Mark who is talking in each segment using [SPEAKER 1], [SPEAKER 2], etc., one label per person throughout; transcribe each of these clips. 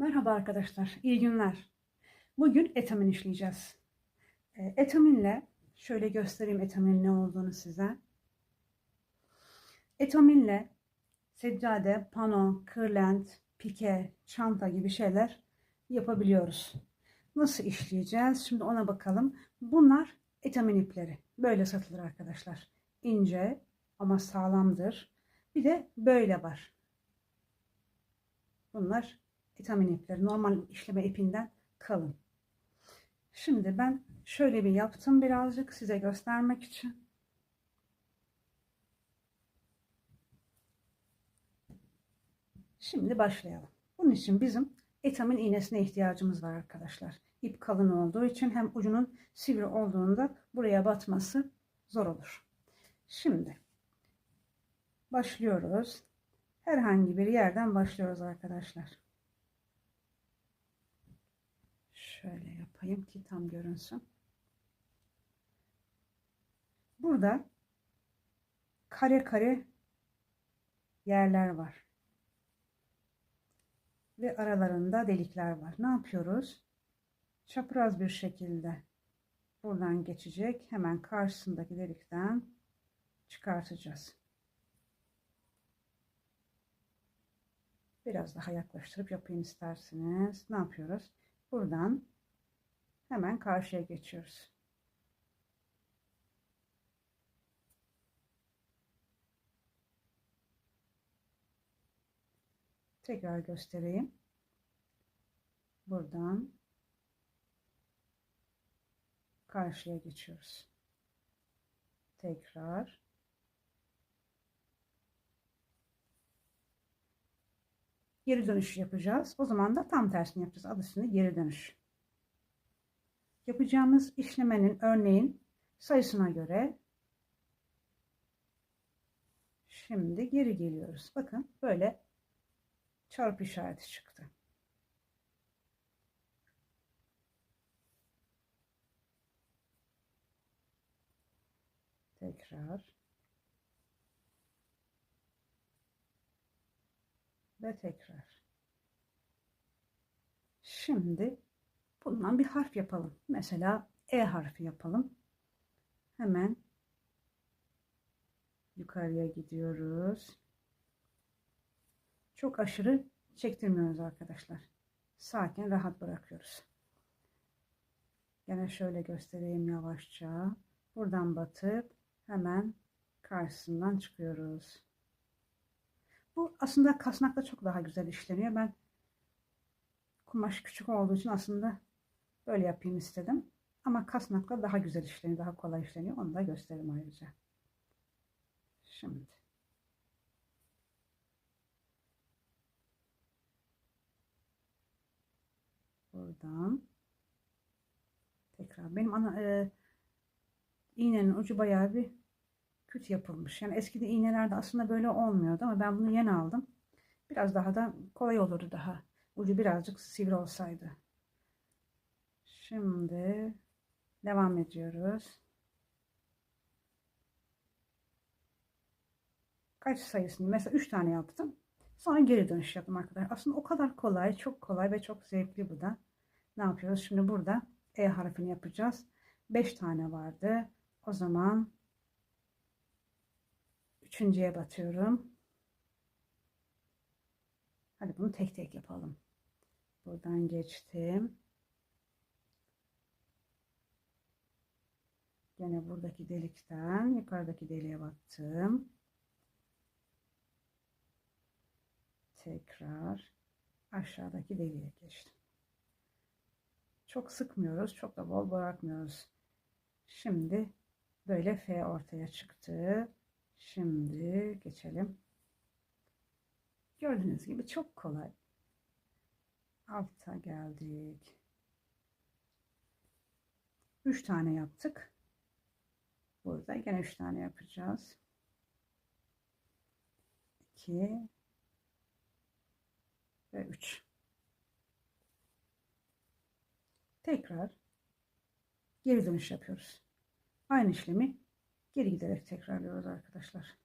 [SPEAKER 1] Merhaba arkadaşlar, iyi günler. Bugün etamin işleyeceğiz. E, Etaminle, şöyle göstereyim etaminin ne olduğunu size. Etaminle seccade, pano, kırlent, pike, çanta gibi şeyler yapabiliyoruz. Nasıl işleyeceğiz? Şimdi ona bakalım. Bunlar etamin ipleri. Böyle satılır arkadaşlar. İnce ama sağlamdır. Bir de böyle var. Bunlar vitamin ipleri. Normal işleme ipinden kalın. Şimdi ben şöyle bir yaptım birazcık size göstermek için. Şimdi başlayalım. Bunun için bizim etamin iğnesine ihtiyacımız var arkadaşlar. İp kalın olduğu için hem ucunun sivri olduğunda buraya batması zor olur. Şimdi başlıyoruz. Herhangi bir yerden başlıyoruz arkadaşlar. Şöyle yapayım ki tam görünsün. Burada kare kare yerler var. Ve aralarında delikler var. Ne yapıyoruz? Çapraz bir şekilde buradan geçecek. Hemen karşısındaki delikten çıkartacağız. Biraz daha yaklaştırıp yapayım isterseniz. Ne yapıyoruz? Buradan hemen karşıya geçiyoruz. Tekrar göstereyim. Buradan karşıya geçiyoruz. Tekrar geri dönüş yapacağız. O zaman da tam tersini yapacağız. Adı üstünde geri dönüş. Yapacağımız işlemenin örneğin sayısına göre şimdi geri geliyoruz. Bakın böyle çarpı işareti çıktı. Tekrar ve tekrar. Şimdi bundan bir harf yapalım. Mesela E harfi yapalım. Hemen yukarıya gidiyoruz. Çok aşırı çektirmiyoruz arkadaşlar. Sakin, rahat bırakıyoruz. Gene şöyle göstereyim yavaşça. Buradan batıp hemen karşısından çıkıyoruz. Bu aslında kasnakta çok daha güzel işleniyor. Ben kumaş küçük olduğu için aslında böyle yapayım istedim. Ama kasnakla daha güzel işleniyor, daha kolay işleniyor. Onu da göstereyim ayrıca. Şimdi. Buradan tekrar benim ana e, iğnenin ucu bayağı bir kötü yapılmış. Yani eskide iğnelerde aslında böyle olmuyordu ama ben bunu yeni aldım. Biraz daha da kolay olurdu daha. Ucu birazcık sivri olsaydı. Şimdi devam ediyoruz. Kaç sayısını? Mesela 3 tane yaptım. Sonra geri dönüş yaptım arkadaşlar. Aslında o kadar kolay, çok kolay ve çok zevkli bu da. Ne yapıyoruz? Şimdi burada E harfini yapacağız. 5 tane vardı. O zaman üçüncüye batıyorum. Hadi bunu tek tek yapalım. Buradan geçtim. Yine buradaki delikten yukarıdaki deliğe battım. Tekrar aşağıdaki deliğe geçtim. Çok sıkmıyoruz, çok da bol bırakmıyoruz. Şimdi böyle F ortaya çıktı. Şimdi geçelim. Gördüğünüz gibi çok kolay. Alta geldik. 3 tane yaptık. Burada yine 3 tane yapacağız. 2 ve 3. Tekrar geri dönüş yapıyoruz. Aynı işlemi geri giderek tekrarlıyoruz arkadaşlar.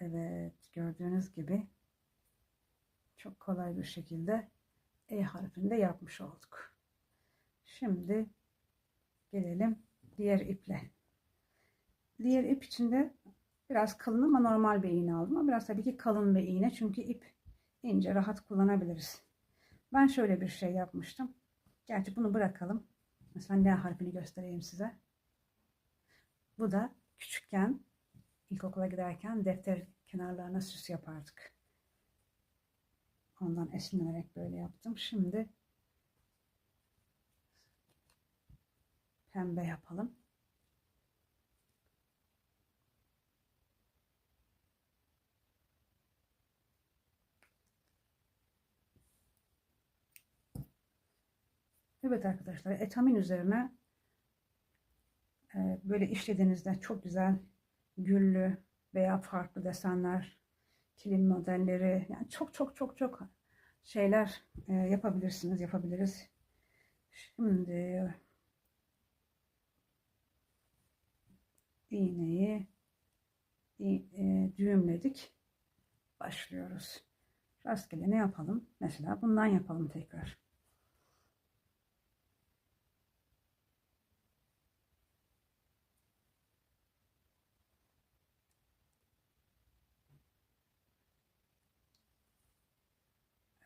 [SPEAKER 1] Evet gördüğünüz gibi Çok kolay bir şekilde E harfini de yapmış olduk. Şimdi gelelim diğer iple. Diğer ip içinde biraz kalın ama normal bir iğne aldım. Biraz tabii ki kalın bir iğne çünkü ip ince rahat kullanabiliriz. Ben şöyle bir şey yapmıştım. Gerçi bunu bırakalım. Mesela N harfini göstereyim size. Bu da küçükken ilkokula giderken defter kenarlarına süs yapardık. Ondan esinlenerek böyle yaptım. Şimdi pembe yapalım. Evet arkadaşlar etamin üzerine böyle işlediğinizde çok güzel güllü veya farklı desenler, kilim modelleri yani çok çok çok çok şeyler e, yapabilirsiniz, yapabiliriz. Şimdi iğneyi e, düğümledik. Başlıyoruz. Rastgele ne yapalım? Mesela bundan yapalım tekrar.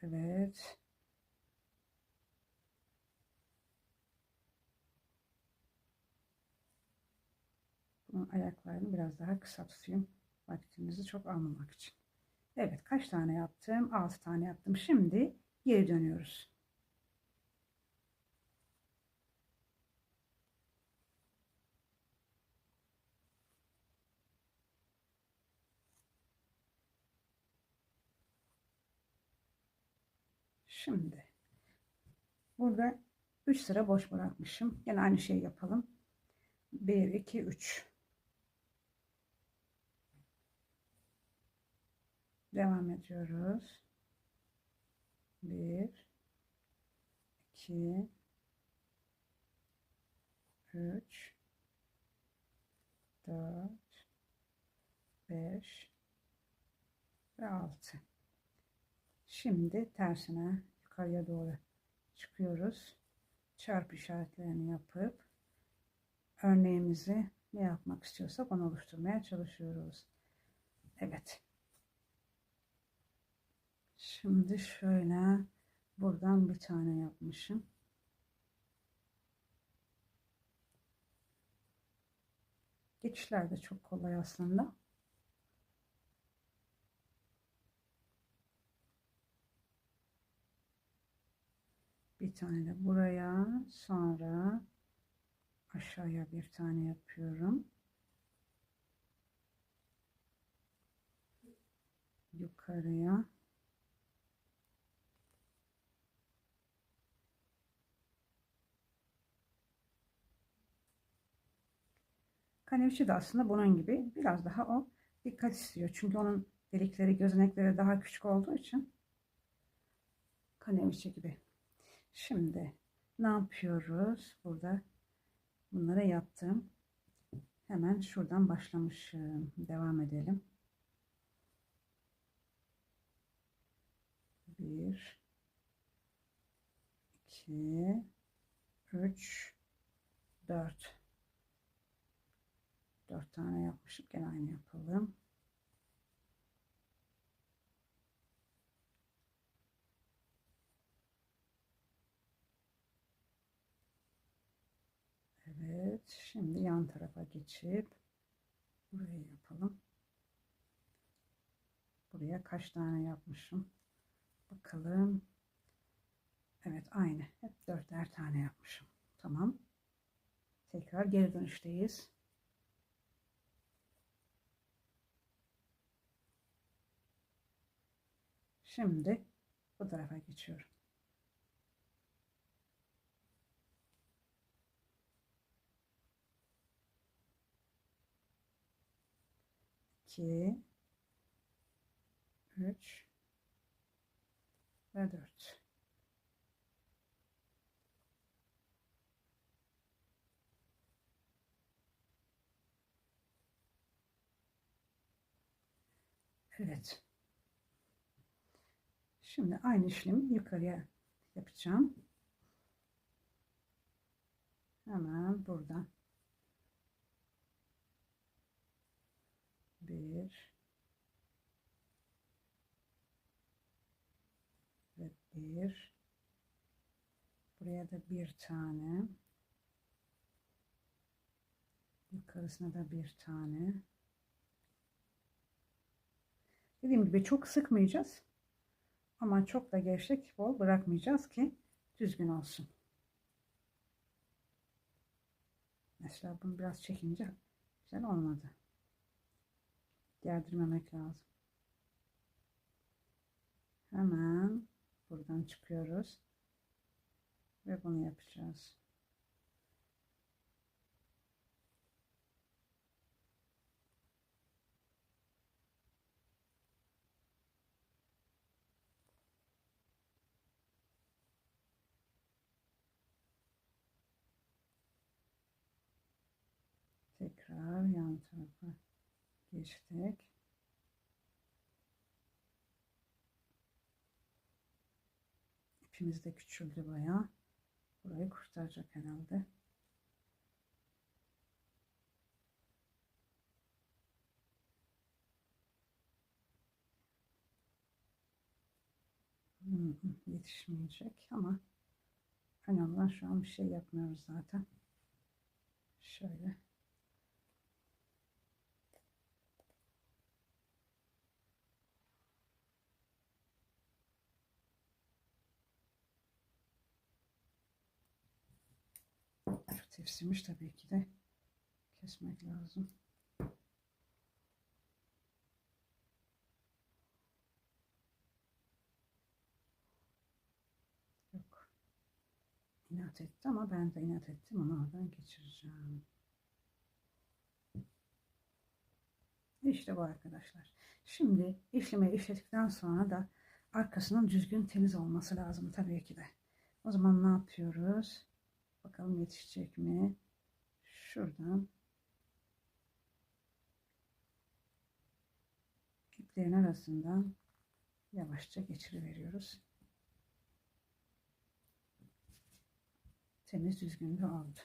[SPEAKER 1] Evet. Bunun ayaklarını biraz daha kısa tutayım. Vaktimizi çok almamak için. Evet kaç tane yaptım? 6 tane yaptım. Şimdi geri dönüyoruz. Şimdi burada 3 sıra boş bırakmışım. Yine aynı şeyi yapalım. 1 2 3 Devam ediyoruz. 1 2 3 4 5 ve 6 Şimdi tersine yukarıya doğru çıkıyoruz. Çarpı işaretlerini yapıp örneğimizi ne yapmak istiyorsak onu oluşturmaya çalışıyoruz. Evet. Şimdi şöyle buradan bir tane yapmışım. Geçişler de çok kolay aslında. Bir tane de buraya sonra aşağıya bir tane yapıyorum yukarıya Kaneviçi de aslında bunun gibi biraz daha o dikkat istiyor. Çünkü onun delikleri, gözenekleri daha küçük olduğu için kaneviçi gibi. Şimdi ne yapıyoruz? Burada bunları yaptım. Hemen şuradan başlamışım. Devam edelim. Bir, iki, üç, dört. Dört tane yapmışım. Gene aynı yapalım. Evet. Şimdi yan tarafa geçip buraya yapalım. Buraya kaç tane yapmışım? Bakalım. Evet aynı. Hep dörtler tane yapmışım. Tamam. Tekrar geri dönüşteyiz. Şimdi bu tarafa geçiyorum. 2 3 ve 4 Evet. Şimdi aynı işlemi yukarıya yapacağım. Hemen buradan. Bir. Ve bir. Buraya da bir tane. Yukarısına da bir tane. Dediğim gibi çok sıkmayacağız. Ama çok da gevşek bol bırakmayacağız ki düzgün olsun. Mesela bunu biraz çekince güzel olmadı. Gerdirmemek lazım. Hemen buradan çıkıyoruz. Ve bunu yapacağız. Tekrar yan tarafa geçtik. İpimiz de küçüldü bayağı. Burayı kurtaracak herhalde. Hmm, Yetişmeyecek ama önemli şu an bir şey yapmıyoruz zaten. Şöyle. Şu tepsimiş tabii ki de kesmek lazım. Yok. İnat etti ama ben de inat ettim. Onu oradan geçireceğim. İşte bu arkadaşlar. Şimdi işlemeyi işledikten sonra da arkasının düzgün temiz olması lazım tabii ki de. O zaman ne yapıyoruz? Bakalım yetişecek mi? Şuradan iplerin arasından yavaşça geçiriveriyoruz. Temiz düzgün de oldu.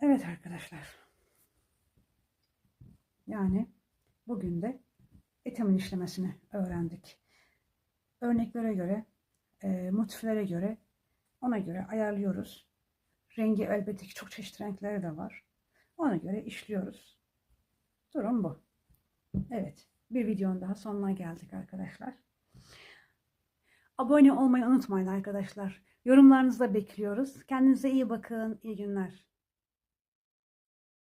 [SPEAKER 1] Evet arkadaşlar. Yani bugün de etamin işlemesini öğrendik. Örneklere göre, e, motiflere göre ona göre ayarlıyoruz. Rengi elbette ki çok çeşitli renkleri de var. Ona göre işliyoruz. Durum bu. Evet. Bir videonun daha sonuna geldik arkadaşlar. Abone olmayı unutmayın arkadaşlar. Yorumlarınızı da bekliyoruz. Kendinize iyi bakın. İyi günler.